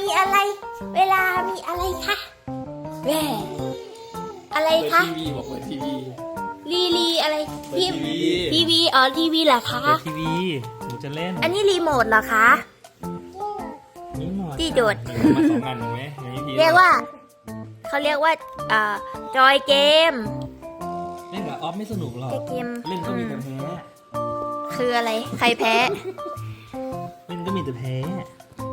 มีอะไร เวลามีอะไรคะแหวอะไรเปิดคะ ทีวีบอกเปิดทีวีลีลีอะไรเปิดทีทีวี ทีวีอ๋อทีวีเหรอคะ เปิดทีวีหนูจะเล่นอันนี้รีโมทเหรอคะ นี่หน่อยที่โดด มาสองอันถูกไหมอย่างนี้ทีเรียกว่าเขาเรียกว่าอ่าจอยเกมเล่นกับออฟไม่สนุกหรอกเกมเล่นก็มีแต่แพ้ คืออะไรใครแพ้ เล่นก็มีแต่แพ้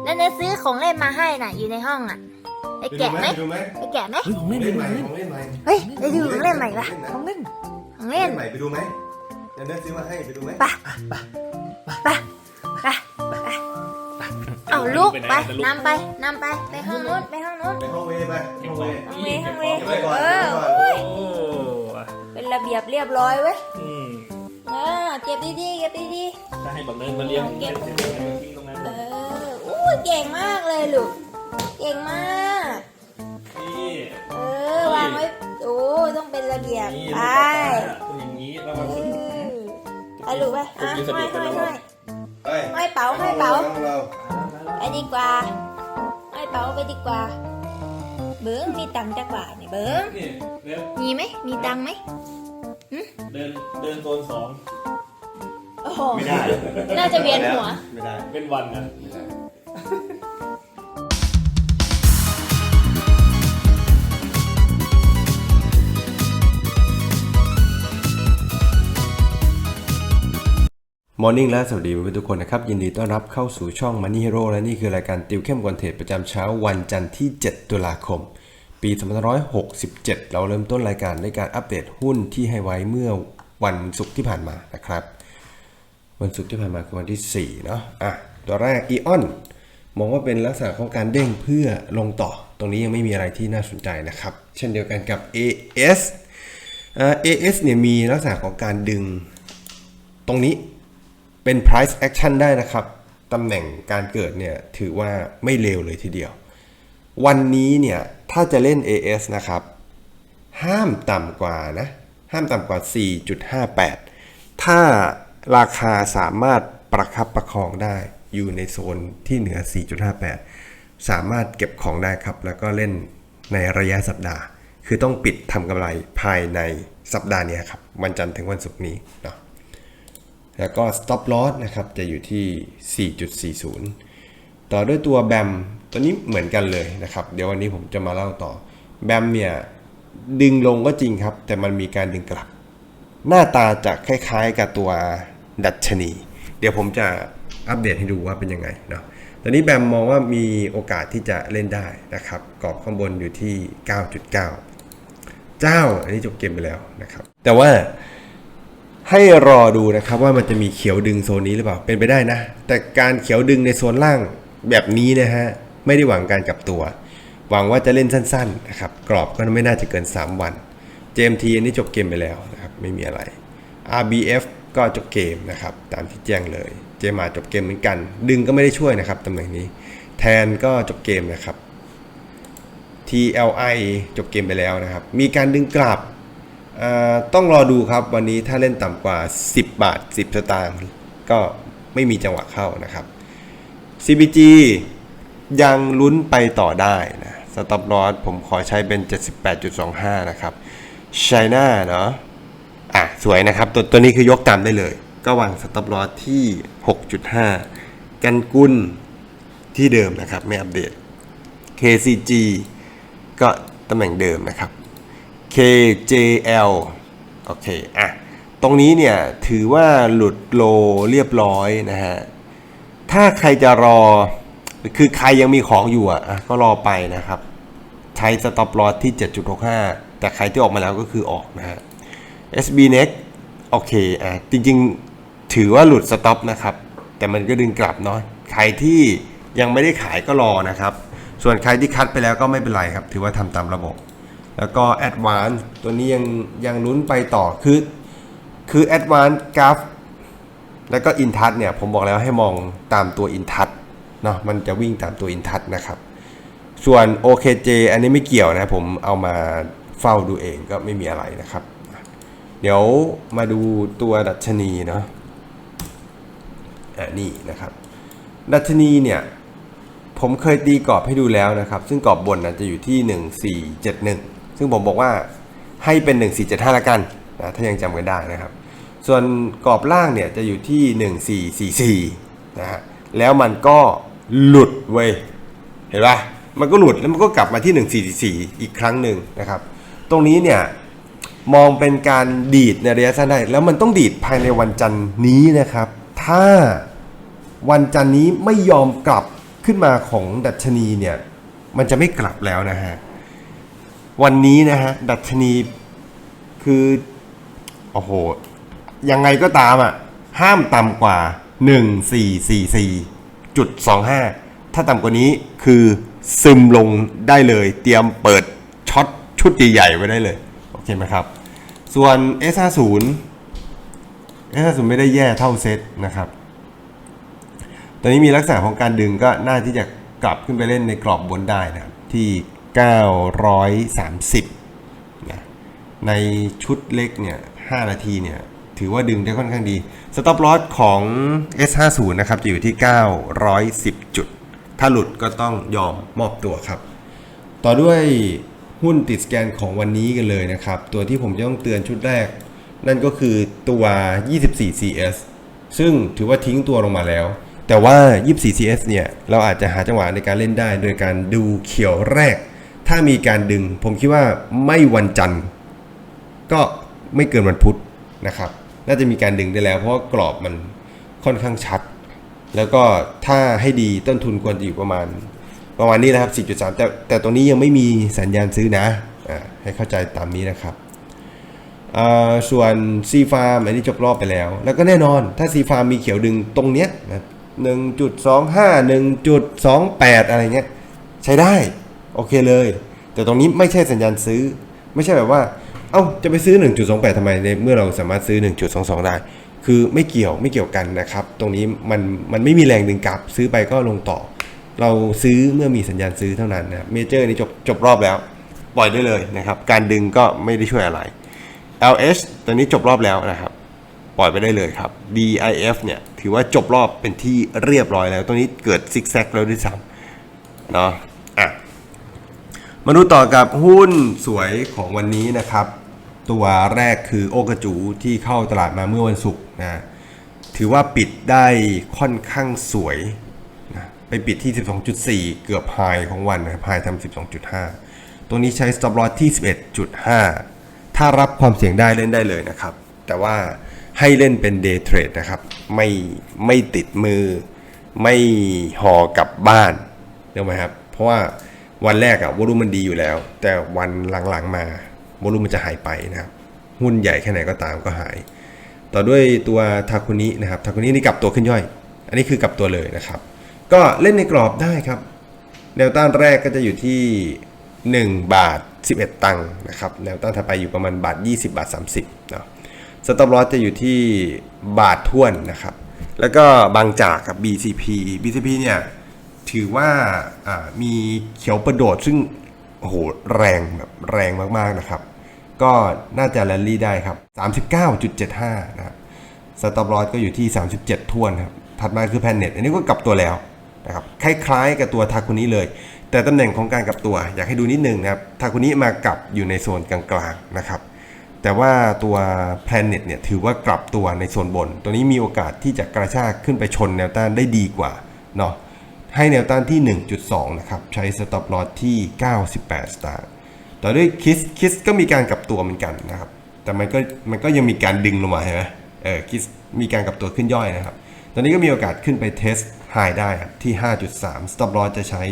แล้วเนยซื้อของเล่นมาให้น่ะ อยู่ในห้องอะไปแกะไหมดูไหมไปแกะไหมเฮ้ยของเล่นเล่นขใหม่องเล่นของเล่นใหม่เฮ้ยไปดูของเล่นใหม่ปะของเล่นของเล่เล่นนใหม่ไปดูไหมเดี๋ยวเดินซื้อมาให้ไปดูไหมไปไปไปไปเอาลูกไปนำไปนำไปไปห้องนู้นไปห้องนู้นไปห้องเวย์ไปห้องเวย์ห้องเวห้องเวเก็บไว้ก่อนเออเก็บไว้ก่อนโอ้ยโอ้เป็นระเบียบเรียบร้อยเว้ยอืมเออเก็บดีๆเก็บดีถ้าให้บักเนินมาเลี้ยงเล่นเสร็จแล้วมาทิ้งตรงนั้นๆเอออู้ ยเก่งมากเลยลูก เก่งมาก นี่ เออ วางไว้ โอ้ต้องเป็นระเบียบนี่ไปลูกกระตาเป็นอย่างนี้แล้วเอมันอไปลูกไปอะห้อยห้อยห้อยไปห้อยเป๋าห้อยเป๋าห้องเราไปดีกว่าห้อยเป๋าไปดีกว่า เบิ้งมีตังค์จักบาทเนี่ยเบิ้งนี่เดินมีไหมมีตังค์ไหมเดินเดินโซนสองโอ้โหไม่ได้ น่าจะเวียนหัว ไม่ได้ เป็นวันนะ มอร์นิ่งและสวัสดีเพื่อนทุกคนนะครับ ยินดีต้อนรับเข้าสู่ช่อง Money Hero และนี่คือรายการติวเข้มกวนเทรดประจำเช้าวันจันทร์ที่ 7 ตุลาคม ปี2567 เราเริ่มต้นรายการด้วยการอัปเดตหุ้นที่ให้ไว้เมื่อวันศุกร์ที่ผ่านมานะครับ วันศุกร์ที่ผ่านมาคือวันที่ 4 เนาะอะตัวแรกอีออนมองว่าเป็นลักษณะของการเด้งเพื่อลงต่อ ตรงนี้ยังไม่มีอะไรที่น่าสนใจนะครับ เช่นเดียวกันกับ AS อ่า AS เนี่ยมีลักษณะของการดึงตรงนี้ เป็น price action ได้นะครับ ตำแหน่งการเกิดเนี่ยถือว่าไม่เลวเลยทีเดียว วันนี้เนี่ยถ้าจะเล่น AS นะครับ ห้ามต่ำกว่านะ ห้ามต่ำกว่า 4.58 ถ้าราคาสามารถประคับประคองได้อยู่ในโซนที่เหนือ 4.58 สามารถเก็บของได้ครับ แล้วก็เล่นในระยะสัปดาห์ คือต้องปิดทำกำไรภายในสัปดาห์นี้ครับ วันจันทร์ถึงวันศุกร์นี้เนาะ แล้วก็ stop loss นะครับจะอยู่ที่ 4.40 ต่อด้วยตัวแบมตัวนี้เหมือนกันเลยนะครับ เดี๋ยววันนี้ผมจะมาเล่าต่อแบมเนี่ยดึงลงก็จริงครับ แต่มันมีการดึงกลับ หน้าตาจะคล้ายๆกับตัวดัชนี เดี๋ยวผมจะอัปเดตให้ดูว่าเป็นยังไงเนาะตอนนี้แบมมองว่ามีโอกาสที่จะเล่นได้นะครับกรอบข้างบนอยู่ที่ 9.9 เจ้า อันนี้จบเกมไปแล้วนะครับ แต่ว่า ให้รอดูนะครับว่ามันจะมีเขียวดึงโซนนี้หรือเปล่าเป็นไปได้นะ แต่การเขียวดึงในโซนล่างแบบนี้นะฮะไม่ได้หวังการกลับตัว หวังว่าจะเล่นสั้นๆนะครับกรอบก็ไม่น่าจะเกิน 3 วัน JMT อันนี้จบเกมไปแล้วนะครับไม่มีอะไร RBF ก็จบเกมนะครับตามที่แจ้งเลย เจมาจบเกมเหมือนกัน ดึงก็ไม่ได้ช่วยนะครับตำแหน่งนี้ แทนก็จบเกมนะครับ TLI จบเกมไปแล้วนะครับ มีการดึงกลับ ต้องรอดูครับวันนี้ถ้าเล่นต่ำกว่า 10 บาท 10 สตางค์ก็ไม่มีจังหวะเข้านะครับ CBG ยังลุ้นไปต่อได้นะสต็อปลอสผมขอใช้เป็น 78.25 นะครับ China เนาะอะ สวยนะครับ ตัวตัวนี้คือยกตามได้เลย ก็วางสต็อปลอสที่ 6.5 กันกุลที่เดิมนะครับ ไม่อัปเดต KCG ก็ตำแหน่งเดิมนะครับ KJL โอเคอะตรงนี้เนี่ยถือว่าหลุดโลเรียบร้อยนะฮะ ถ้าใครจะรอ คือใครยังมีของอยู่อะก็รอไปนะครับ ใช้ stop loss ที่ 7.65 แต่ใครที่ออกมาแล้วก็คือออกนะฮะ SB Next โอเคอะจริงๆถือว่าหลุด stop นะครับ แต่มันก็ดึงกลับเนาะใครที่ยังไม่ได้ขายก็รอนะครับ ส่วนใครที่คัดไปแล้วก็ไม่เป็นไรครับ ถือว่าทำตามระบบ แล้วก็ Advance ตัวนี้ยังยังลุ้นไปต่อคือคือ Advance Graph แล้วก็ Intouch เนี่ยผมบอกแล้วให้มองตามตัว Intouch เนาะมันจะวิ่งตามตัว Intouch นะครับ ส่วน OKJ อันนี้ไม่เกี่ยวนะผมเอามาเฝ้าดูเองก็ไม่มีอะไรนะครับ เดี๋ยวมาดูตัวดัชนีเนาะอะนี่นะครับ ดัชนีเนี่ยผมเคยตีกรอบให้ดูแล้วนะครับ ซึ่งกรอบบนนะจะอยู่ที่ 1471 ซึ่งผมบอกว่าให้เป็น 1475ละกันนะถ้ายังจำกันได้นะครับ ส่วนกรอบล่างเนี่ยจะอยู่ที่ 1444นะฮะแล้วมันก็หลุดเว้ยเห็นปะมันก็หลุดแล้วมันก็กลับมาที่ 1444 อีกครั้งหนึ่งนะครับ ตรงนี้เนี่ยมองเป็นการดีดในระยะสั้นได้ แล้วมันต้องดีดภายในวันจันทร์นี้นะครับ ถ้าวันจันทร์นี้ไม่ยอมกลับขึ้นมาของดัชนีเนี่ย มันจะไม่กลับแล้วนะฮะ วันนี้นะฮะ ดัชนีคือ โอ้โห ยังไงก็ตามอะ ห้ามต่ำกว่า 1444.25 ถ้าต่ำกว่านี้คือซึมลงได้เลย เตรียมเปิดช็อตชุดใหญ่ๆไว้ได้เลย โอเคไหมครับ ส่วน S50 S50 ไม่ได้แย่เท่าเซตนะครับ ตอนนี้มีลักษณะของการดึงก็น่าที่จะกลับขึ้นไปเล่นในกรอบบนได้นะครับที่ 930นะในชุดเล็กเนี่ย 5 นาทีเนี่ย ถือว่าดึงได้ค่อนข้างดี สต็อปลอสของ S50 นะครับ จะอยู่ที่ 910 จุด ถ้าหลุดก็ต้องยอมมอบตัวครับ ต่อด้วยหุ้นติดสแกนของวันนี้กันเลยนะครับ ตัวที่ผมจะต้องเตือนชุดแรก นั่นก็คือตัว 24CS ซึ่งถือว่าทิ้งตัวลงมาแล้ว แต่ว่า 24CS เนี่ย เราอาจจะหาจังหวะในการเล่นได้ โดยการดูเขียวแรก ถ้ามีการดึง ผมคิดว่าไม่วันจันทร์ ก็ไม่เกินวันพุธนะครับ น่าจะมีการดึงได้แล้ว เพราะกรอบมันค่อนข้างชัด แล้วก็ถ้าให้ดีต้นทุนควรจะอยู่ประมาณ ประมาณนี้นะครับ4.3แต่แต่ตรงนี้ยังไม่มีสัญญาณซื้อนะอ่าให้เข้าใจตามนี้นะครับอ่าส่วน C Farm อันนี้จบรอบไปแล้ว แล้วก็แน่นอนถ้า C Farm มีเขียวดึงตรงเนี้ยนะ1.25 1.28อะไรเงี้ยใช้ได้ โอเคเลย แต่ตรงนี้ไม่ใช่สัญญาณซื้อ ไม่ใช่แบบว่า เอ้าจะไปซื้อ 1.28ทำไมในเมื่อเราสามารถซื้อ 1.22 ได้ คือไม่เกี่ยวไม่เกี่ยวกันนะครับ ตรงนี้มันมันไม่มีแรงดึงกลับซื้อไปก็ลงต่อ เราซื้อเมื่อมีสัญญาณซื้อเท่านั้นนะเมเจอร์นี้จบจบรอบแล้ว ปล่อยได้เลยนะครับ การดึงก็ไม่ได้ช่วยอะไร LH ตอนนี้จบรอบแล้วนะครับปล่อยไปได้เลยครับ DIF เนี่ยถือว่าจบรอบเป็นที่เรียบร้อยแล้ว ตรงนี้เกิดซิกแซกแล้วด้วยซ้ำเนาะอะ มาดูต่อกับหุ้นสวยของวันนี้นะครับ ตัวแรกคือโอกระจูที่เข้าตลาดมาเมื่อวันศุกร์นะถือว่าปิดได้ค่อนข้างสวยนะไปปิดที่ 12.4 เกือบไฮของวันนะครับไฮทำ12.5 ตรงนี้ใช้ stop loss ที่ 11.5 ถ้ารับความเสี่ยงได้เล่นได้เลยนะครับ แต่ว่าให้เล่นเป็น day trade นะครับ ไม่ไม่ติดมือ ไม่ห่อกลับบ้านเดี๋ยวไหมครับ เพราะว่า วันแรกอะวอลุ่มมันดีอยู่แล้ว แต่วันหลังๆมาวอลุ่มมันจะหายไปนะครับหุ้นใหญ่แค่ไหนก็ตามก็หาย ต่อด้วยตัวทาคุนินะครับทาคุนินี่กลับตัวขึ้นย่อย อันนี้คือกลับตัวเลยนะครับ ก็เล่นในกรอบได้ครับแนวต้านแรกก็จะอยู่ที่ 1 บาท 11 ตังค์นะครับแนวต้านถัดไปอยู่ประมาณบาท 20 บาท 30เนาะสต็อปลอสจะอยู่ที่บาทท่วนนะครับ แล้วก็บางจากกับ BCP BCP เนี่ย ถือว่ามีเขียวประโดดซึ่งโอ้โหแรงแบบแรงมากๆนะครับ ก็น่าจะแรลลี่ได้ครับ 39.75 นะครับสต็อปลอสก็อยู่ที่ 37ท่วนครับ ถัดมาคือแพนเน็ตอันนี้ก็กลับตัวแล้วนะครับคล้ายๆ กับตัวทาคุนิเลย แต่ตำแหน่งของการกลับตัว อยากให้ดูนิดนึงนะครับทาคุนิมากลับอยู่ในโซนกลางๆนะครับแต่ว่าตัว Planet เนี่ยถือว่ากลับตัวในโซนบน ตัวนี้มีโอกาสที่จะกระชากขึ้นไปชนแนวต้านได้ดีกว่าเนาะ ให้แนวต้านที่ 1.2 นะครับ ใช้ stop loss ที่ 98 สตางค์ ต่อด้วยคิสคิสก็มีการกลับตัวเหมือนกันนะครับ แต่มันก็มันก็ยังมีการดึงลงมาใช่ไหมเออคิสมีการกลับตัวขึ้นย่อยนะครับ ตอนนี้ก็มีโอกาสขึ้นไปเทสไฮได้ครับที่ 5.3 stop loss จะใช้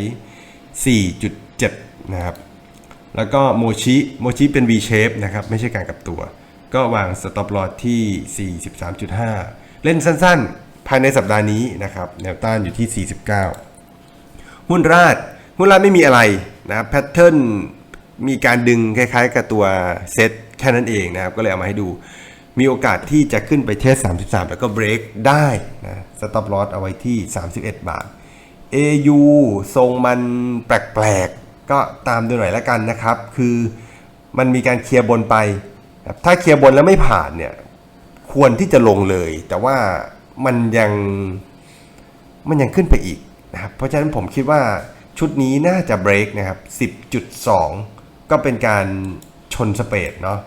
4.7 นะครับ แล้วก็โมชิโมชิเป็น V shape นะครับ ไม่ใช่การกลับตัว ก็วาง stop loss ที่ 43.5 เล่นสั้นๆ ภายในสัปดาห์นี้นะครับ แนวต้านอยู่ที่ 49 หุ้นราดหุ้นราดไม่มีอะไรนะครับแพทเทิร์นมีการดึงคล้ายๆ กับตัวเซตแค่นั้นเองนะครับ ก็เลยเอามาให้ดู มีโอกาสที่จะขึ้นไปเทส 33 แล้วก็เบรกได้นะสต็อปลอสเอาไว้ที่ 31 บาท AU ทรงมันแปลกๆ ก็ตามดูหน่อยแล้วกันนะครับ คือมันมีการเคลียร์บนไป ถ้าเคลียร์บนแล้วไม่ผ่านเนี่ย ควรที่จะลงเลย แต่ว่ามันยังมันยังขึ้นไปอีก นะครับเพราะฉะนั้นผมคิดว่าชุดนี้น่าจะเบรกนะครับ 10.2 ก็เป็นการชนสเปดเนาะ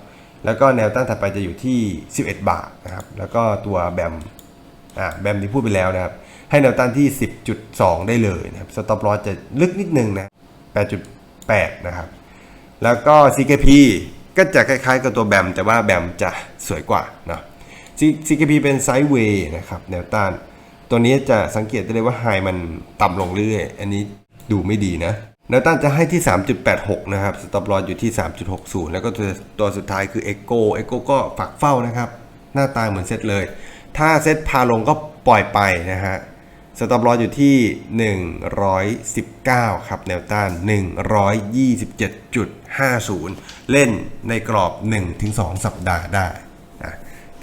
แล้วก็แนวต้านถัดไปจะอยู่ที่ 11 บาทนะครับ แล้วก็ตัวแบมอ่าแบมที่พูดไปแล้วนะครับ ให้แนวต้านที่ 10.2 ได้เลยนะครับสต็อปลอสจะลึกนิดนึงนะ 8.8 นะครับ แล้วก็ CKP ก็จะคล้ายๆ กับตัวแบมแต่ว่าแบมจะสวยกว่าเนาะ CKP เป็นไซด์เวย์นะครับ แนวต้าน ตัวนี้จะสังเกตได้เลยว่าไฮมันต่ำลงเรื่อย อันนี้ดูไม่ดีนะแนวต้านจะให้ที่ 3.86 นะครับ สต็อปลอสอยู่ที่ 3.60 แล้วก็ตัวสุดท้ายคือ Echo Echo ก็ฝักเฝ้านะครับ หน้าตาเหมือนเซตเลย ถ้าเซตพาลงก็ปล่อยไปนะฮะ สต็อปลอสอยู่ที่ 119 ครับ แนวต้าน 127.50 เล่นในกรอบ 1-2 สัปดาห์ได้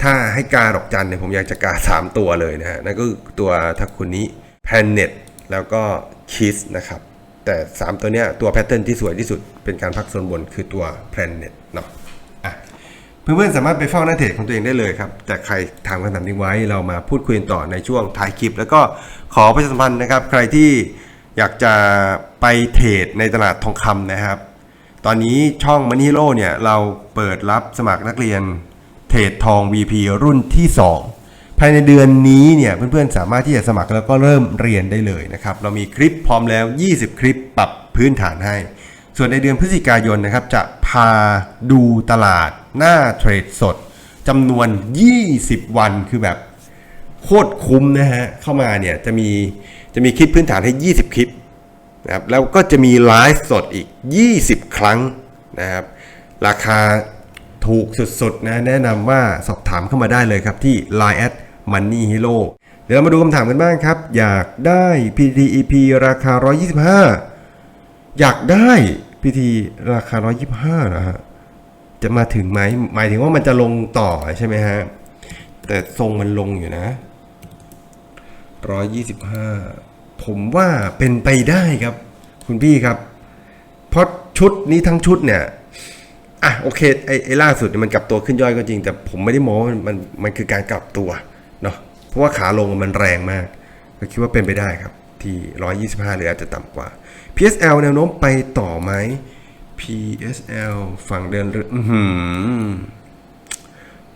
ถ้าให้กาดอกจันเนี่ยผมอยากจะกา 3 ตัวเลยนะฮะนั่นก็คือตัวทักคุนี้ Planet แล้วก็ Kiss นะครับแต่ 3 ตัวเนี้ยตัวแพทเทิร์นที่สวยที่สุดเป็นการพักโซนบนคือตัว Planet เนาะเพื่อนๆสามารถไปเฝ้าหน้าเทรดของตัวเองได้เลยครับแต่ใครถามคำถามทิ้งไว้เรามาพูดคุยต่อในช่วงท้ายคลิป แล้วก็ขอประชาสัมพันธ์นะครับ ใครที่อยากจะไปเทรดในตลาดทองคำนะครับ ตอนนี้ช่อง Money Hero เนี่ยเราเปิดรับสมัครนักเรียน เทรดทอง VP รุ่นที่ 2 ภายในเดือนนี้เนี่ยเพื่อนๆสามารถที่จะสมัครแล้วก็เริ่มเรียนได้เลยนะครับ เรามีคลิปพร้อมแล้ว 20 คลิปปรับพื้นฐานให้ ส่วนในเดือนพฤศจิกายนนะครับจะพาดูตลาดหน้าเทรดสดจำนวน 20 วันคือแบบโคตรคุ้มนะฮะเข้ามาเนี่ยจะมีจะมีคลิปพื้นฐานให้ 20 คลิปนะครับแล้วก็จะมีไลฟ์สดอีก 20 ครั้งนะครับ ราคา ถูกสุดๆนะแนะนำว่าสอบถามเข้ามาได้เลยครับที่ Line at Money Hero เดี๋ยวเรามาดูคำถามกันบ้างครับ อยากได้ PTEP ราคา 125 อยากได้พิธีราคา 125 นะฮะจะมาถึงไหมหมายถึงว่ามันจะลงต่อใช่ไหมฮะ แต่ทรงมันลงอยู่นะ 125 ผมว่าเป็นไปได้ครับ คุณพี่ครับ เพราะชุดนี้ทั้งชุดเนี่ย อะโอเคไอ้ไอล่าสุดมันกลับตัวขึ้นย่อยก็จริง แต่ผมไม่ได้มองมันมันมันคือการกลับตัวเนาะเพราะว่าขาลงมันแรงมาก ก็คิดว่าเป็นไปได้ครับ ที่ 125 หรืออาจจะต่ำกว่า PSL แนวโน้มไปต่อไหม PSL ฝั่งเดินออื้อหือ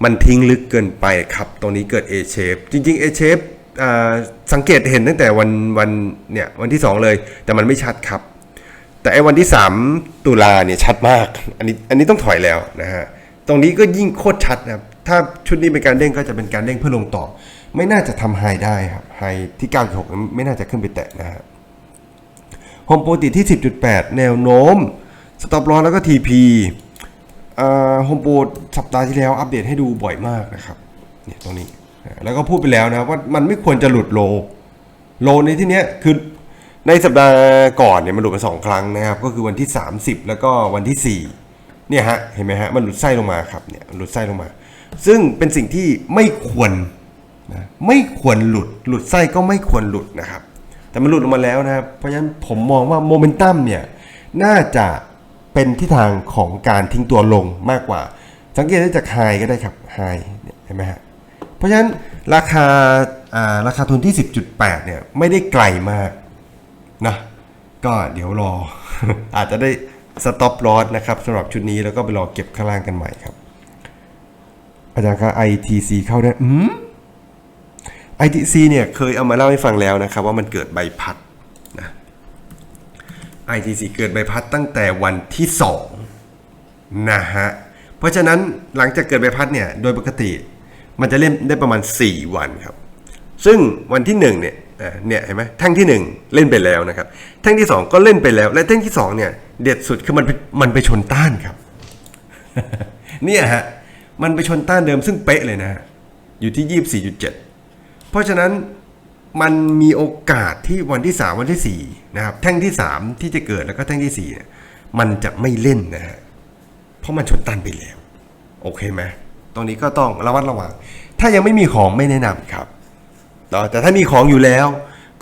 มันทิ้งลึกเกินไปครับ ตรงนี้เกิด A shape จริง ๆ A shape สังเกตเห็นตั้งแต่วันวันเนี่ยวันที่ 2 เลย แต่มันไม่ชัดครับ แต่ไอ้วันที่ 3 ตุลาเนี่ยชัดมาก อันนี้อันนี้ต้องถอยแล้วนะฮะ ตรงนี้ก็ยิ่งโคตรชัดนะครับ ถ้าชุดนี้เป็นการเด้งก็จะเป็นการเด้งเพื่อลงต่อ ไม่น่าจะทำไฮได้ครับไฮที่ 96 ไม่น่าจะขึ้นไปแตะนะฮะโฮมโปรติที่ 10.8 แนวโน้ม สต็อปลอสแล้วก็ TP โฮมโปรสัปดาห์ที่แล้วอัปเดตให้ดูบ่อยมากนะครับเนี่ยตรงนี้ แล้วก็พูดไปแล้วนะว่ามันไม่ควรจะหลุดโล โลในที่เนี้ยคือ ในสัปดาห์ก่อนเนี่ยมันหลุดมาสองครั้งนะครับ ก็คือวันที่ 30 แล้วก็วันที่ 4 เนี่ยฮะเห็นไหมฮะมันหลุดไส้ลงมาครับเนี่ยหลุดไส้ลงมา ซึ่งเป็นสิ่งที่ไม่ควรนะไม่ควรหลุดหลุดไส้ก็ไม่ควรหลุดนะครับ แต่มันหลุดออกมาแล้วนะครับ เพราะฉะนั้นผมมองว่าโมเมนตัมเนี่ยน่าจะเป็นทิศทางของการทิ้งตัวลงมากกว่า สังเกตได้จากไฮก็ได้ครับไฮเห็นไหมฮะเพราะฉะนั้นราคาอ่าราคาทุนที่ 10.8เนี่ยไม่ได้ไกลมาก นะก็เดี๋ยวรอ อาจจะได้สต็อปลอสนะครับสำหรับชุดนี้แล้วก็ไปรอเก็บข้างล่างกันใหม่ครับ อาจารย์คะ ITC เข้าได้อืม ITC เนี่ยเคยเอามาเล่าให้ฟังแล้วนะครับ ว่ามันเกิดใบพัดนะ ITC เกิดใบพัดตั้งแต่วันที่ 2 นะฮะ เพราะฉะนั้นหลังจากเกิดใบพัดเนี่ย โดยปกติ มันจะเล่นได้ประมาณ 4 วันครับ ซึ่งวันที่ 1 เนี่ย เนี่ยเห็นไหมแท่งที่ 1 เล่นไปแล้วนะครับ แท่งที่ 2 ก็เล่นไปแล้ว และแท่งที่2เนี่ยเด็ดสุดคือมันมันไปชนต้านครับ เนี่ยฮะมันไปชนต้านเดิมซึ่งเป๊ะเลยนะฮะอยู่ที่24.7เพราะฉะนั้นมันมีโอกาสที่วันที่ 3 วันที่ 4 นะครับ แท่งที่ 3 ที่จะเกิดแล้วก็แท่งที่4เนี่ยมันจะไม่เล่นนะฮะเพราะมันชนต้านไปแล้ว โอเคไหมตรงนี้ก็ต้องระวัดระวัง ถ้ายังไม่มีของไม่แนะนำครับ เนาะแต่ถ้ามีของอยู่แล้ว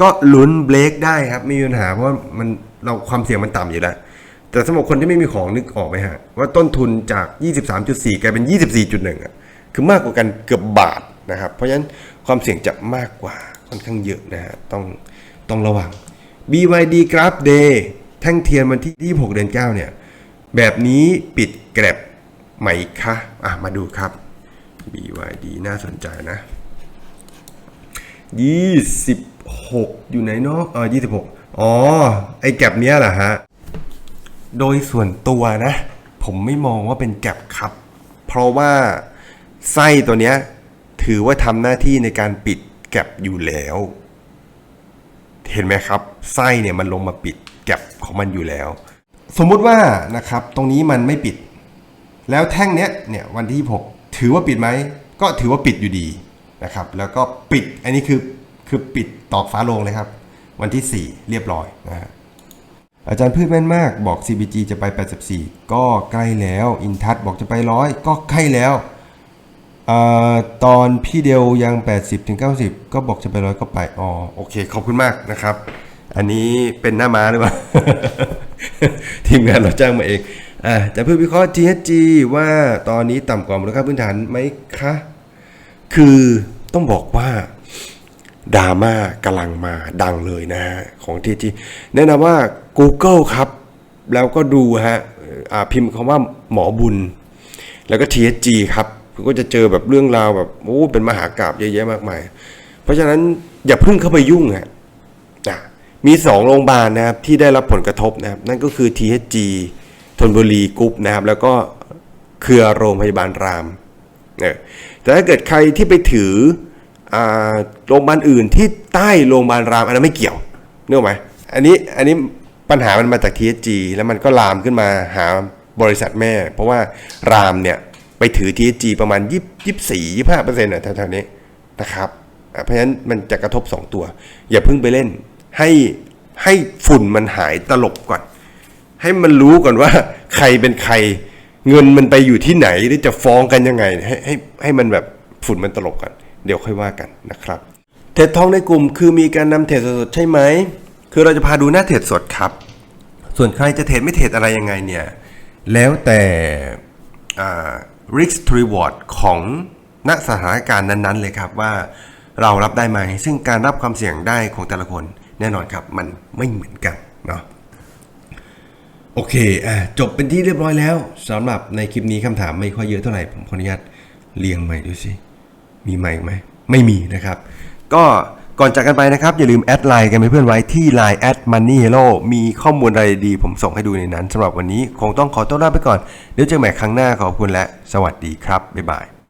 ก็ลุ้นเบรกได้ครับไม่มีปัญหาเพราะว่ามันเราความเสี่ยงมันต่ำอยู่แล้ว แต่สำหรับคนที่ไม่มีของนึกออกไหมฮะ ว่าต้นทุนจาก 23.4 กลายเป็น 24.1อะคือมากกว่ากันเกือบบาทนะครับ เพราะฉะนั้นความเสี่ยงจะมากกว่าค่อนข้างเยอะนะฮะต้องต้องระวัง BYD Graph Day แท่งเทียนวันที่ 26 เดือน 9 เนี่ย แบบนี้ปิดแกร็บไหมคะ อะ มาดูครับ BYD น่าสนใจนะ 26 อยู่ไหนเนาะเออ26 อ๋อ ไอแก็บเนี้ยเหรอฮะ โดยส่วนตัวนะ ผมไม่มองว่าเป็นแก็บครับ เพราะว่าไส้ตัวเนี้ย ถือว่าทำหน้าที่ในการปิดแก็บอยู่แล้ว เห็นไหมครับ ไส้เนี่ยมันลงมาปิดแก็บของมันอยู่แล้ว สมมุติว่านะครับ ตรงนี้มันไม่ปิด แล้วแท่งเนี้ยเนี่ยวันที่ 6 ถือว่าปิดไหม ก็ถือว่าปิดอยู่ดี นะครับ แล้วก็ปิดอันนี้คือคือปิดตอกฟ้าลงเลยครับ วันที่ 4 เรียบร้อยนะฮะอาจารย์พืชแม่นมากบอก CBG จะไป 84 ก็ใกล้แล้ว อินทัศบอกจะไปร้อยก็ใกล้แล้วอตอนพี่เดียวยัง 80ถึง90ก็บอกจะไปร้อยก็ไปอ๋อโอเค ขอบคุณมากนะครับ อันนี้เป็นหน้าม้าหรือเปล่า ทีมงานเราจ้างมาเองอ่าจะเพื่อวิเคราะห์ THG ว่าตอนนี้ต่ำกว่ามูลค่าพื้นฐานไหมคะ คือต้องบอกว่าดราม่ากำลังมาดังเลยนะฮะของ THG แนะนำว่า Google ครับ แล้วก็ดูฮะอ่าพิมพ์คำว่าหมอบุญ แล้วก็ THG ครับก็จะเจอแบบเรื่องราวแบบโอ้เป็นมหากราบเยอะแยะมากมาย เพราะฉะนั้นอย่าเพิ่งเข้าไปยุ่งฮะอะมีสองโรงพยาบาลนะครับที่ได้รับผลกระทบนะครับนั่นก็คือ THG ธนบุรีกรุ๊ปนะครับแล้วก็เครือโรงพยาบาลรามเออ แต่ถ้าเกิดใครที่ไปถืออโรงพยาบาลอื่นที่ใต้โรงพยาบาลรามอันนั้นไม่เกี่ยวนึกออกไหมอันนี้อันนี้ปัญหามันมาจาก THG แล้วมันก็ลามขึ้นมาหาบริษัทแม่ เพราะว่ารามเนี่ยไปถือ THG ประมาณ20 24 25เปอร์เซ็นต์ะแถวๆนี้นะครับเพราะฉะนั้นมันจะกระทบ 2 ตัว อย่าเพิ่งไปเล่น ให้ให้ฝุ่นมันหายตลบก่อน ให้มันรู้ก่อนว่าใครเป็นใคร เงินมันไปอยู่ที่ไหนหรือจะฟ้องกันยังไง ให้ให้ให้มันแบบฝุ่นมันตลบก่อนเดี๋ยวค่อยว่ากันนะครับเทรดทองในกลุ่มคือมีการนำเทรดสดใช่ไหมคือเราจะพาดูหน้าเทรดสดครับ ส่วนใครจะเทรดไม่เทรดอะไรยังไงเนี่ยแล้วแต่ risk to reward ของณสถานการณ์นั้นๆ เลยครับว่าเรารับได้ไหม ซึ่งการรับความเสี่ยงได้ของแต่ละคนแน่นอนครับ มันไม่เหมือนกันเนาะ โอเคอะจบเป็นที่เรียบร้อยแล้วสำหรับในคลิปนี้คำถามไม่ค่อยเยอะเท่าไหร่ผมขออนุญาตเรียงใหม่ดูสิมีใหม่ไหมไม่มีนะครับ ก็ก่อนจากกันไปนะครับ อย่าลืมแอดไลน์กันไปเพื่อนไว้ที่ Line แอด Money Hero มีข้อมูลอะไรดีผมส่งให้ดูในนั้นสำหรับวันนี้ คงต้องขอต้อนรับไปก่อน เดี๋ยวเจอกันใหม่ครั้งหน้าขอบคุณและ สวัสดีครับ บ๊ายบาย